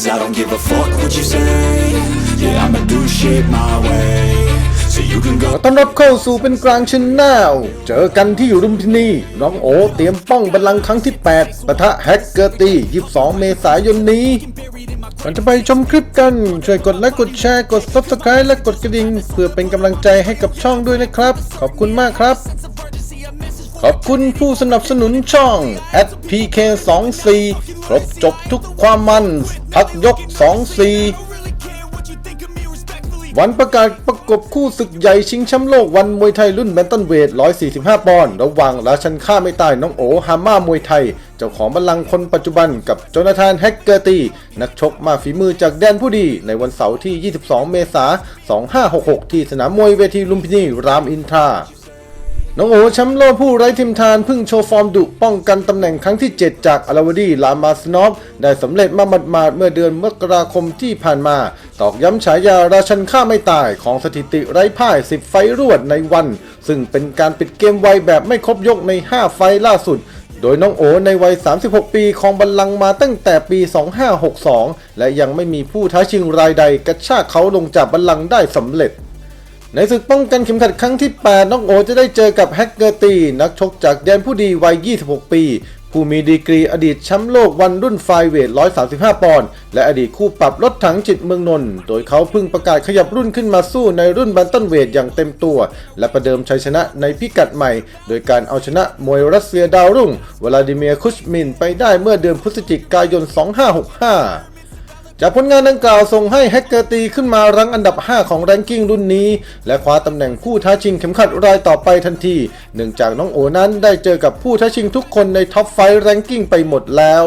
Cause I don't give a fuck what you say Yeah, I'ma do shit my way So you can go ต้อนรับเข้าสู่เป็นกลางชนแนลเจอกันที่อยู่รุมพินีน้องโอเตรียมป้องบัลลังก์ครั้งที่ 8ปะทะแฮกเกอร์ตี้ 22 เมษายนนี้ก่อนจะไปชมคลิปกัน ช่วยกดไลค์กดแชร์กด Subscribe และกดกระดิ่ง เพื่อเป็นกำลังใจให้กับช่องด้วยนะครับ ขอบคุณมากครับ ขอบคุณผู้สนับสนุนช่อง @pk24 ครบจบทุกความมัน พักยก 24 วันประกาศประกบคู่ศึกใหญ่ชิงแชมป์โลกวันมวยไทยรุ่นแบนตันเวท 145 ปอนด์ระหว่างราชันค่าไม่ตายน้องโอฮาม่ามวยไทย เจ้าของบัลลังก์คนปัจจุบันกับโจนาธานแฮกเกอร์ตี นักชกมาฝีมือจากแดนผู้ดี ในวันเสาร์ที่ 22 เมษายน 2566 ที่สนามมวยเวทีลุมพินีรามอินทรา น้องโอแชมป์โลกผู้ไร้ทิมทานเพึ่งโชว์ฟอร์มดุป้องกันตำแหน่งครั้งที่ 7 จากอลาวดีลามาสนอฟได้สำเร็จมาหมาดๆเมื่อเดือนมกราคมที่ผ่านมา ตอกย้ำฉายาราชันฆ่าไม่ตายของสถิติไร้พ่าย 10 ไฟรวดในวัน ซึ่งเป็นการปิดเกมไวแบบไม่ครบยกใน 5 ไฟล่าสุดโดยน้องโอในวัย 36 ปีของบัลลังก์มาตั้งแต่ปี 2562 และยังไม่มีผู้ท้าชิงรายใดกระชากเขาลงจากบัลลังก์ได้สำเร็จ ในศึกป้องกันเข็มขัดครั้งที่ 8 น้องโอจะได้เจอกับแฮกเกอร์ตี นักชกจากแดนผู้ดีวัย 26 ปี ผู้มีดีกรีอดีตแชมป์โลกวันรุ่นไฟเวท 135 ปอนด์ และอดีตคู่ปรับรถถังจิตเมืองนนท์โดยเขาเพิ่งประกาศขยับรุ่นขึ้นมาสู้ในรุ่นแบนตันเวทอย่างเต็มตัว และประเดิมชัยชนะในพิกัดใหม่ โดยการเอาชนะมวยรัสเซียดาวรุ่งวลาดิเมียร์คุชมินไปได้เมื่อเดือนพฤศจิกายน 2565 จากผลงานดังกล่าวส่งให้แฮกเกอร์ตีขึ้นมารั้งอันดับ 5 ของแรงกิ้งรุ่นนี้ และคว้าตำแหน่งผู้ท้าชิงเข็มขัดรายต่อไปทันที เนื่องจากน้องโอนั้นได้เจอกับผู้ท้าชิงทุกคนในท็อปไฟแรงกิ้งไปหมดแล้ว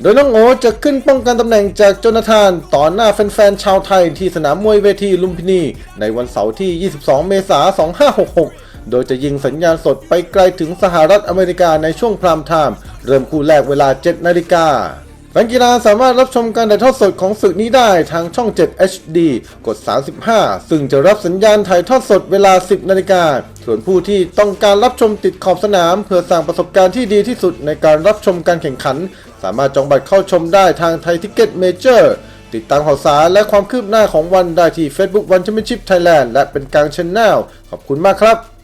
โดยน้องโอจะขึ้นป้องกันตำแหน่งจากโจนาธานต่อหน้าแฟนๆชาวไทยที่สนามมวยเวทีลุมพินี ในวันเสาร์ที่ 22 เมษายน 2566โดยจะยิงสัญญาณสดไปไกลถึงสหรัฐอเมริกาในช่วงพรามไทม์เริ่มคู่แรกเวลา 7 นาฬิกา แฟนกีฬาสามารถรับชมการถ่ายทอดสดของศึกนี้ได้ทางช่อง 7 HD กด 35 ซึ่งจะรับสัญญาณถ่ายทอดสดเวลา 10 นาฬิกา ส่วนผู้ที่ต้องการรับชมติดขอบสนาม เพื่อสร้างประสบการณ์ที่ดีที่สุดในการรับชมการแข่งขัน สามารถจองบัตรเข้าชมได้ทางไทยทิกเก็ตเมเจอร์ติดตามข่าวสารและความคืบหน้าของวันได้ที่ Facebook One Championship Thailand และเป็นกลางชแนลขอบคุณมากครับ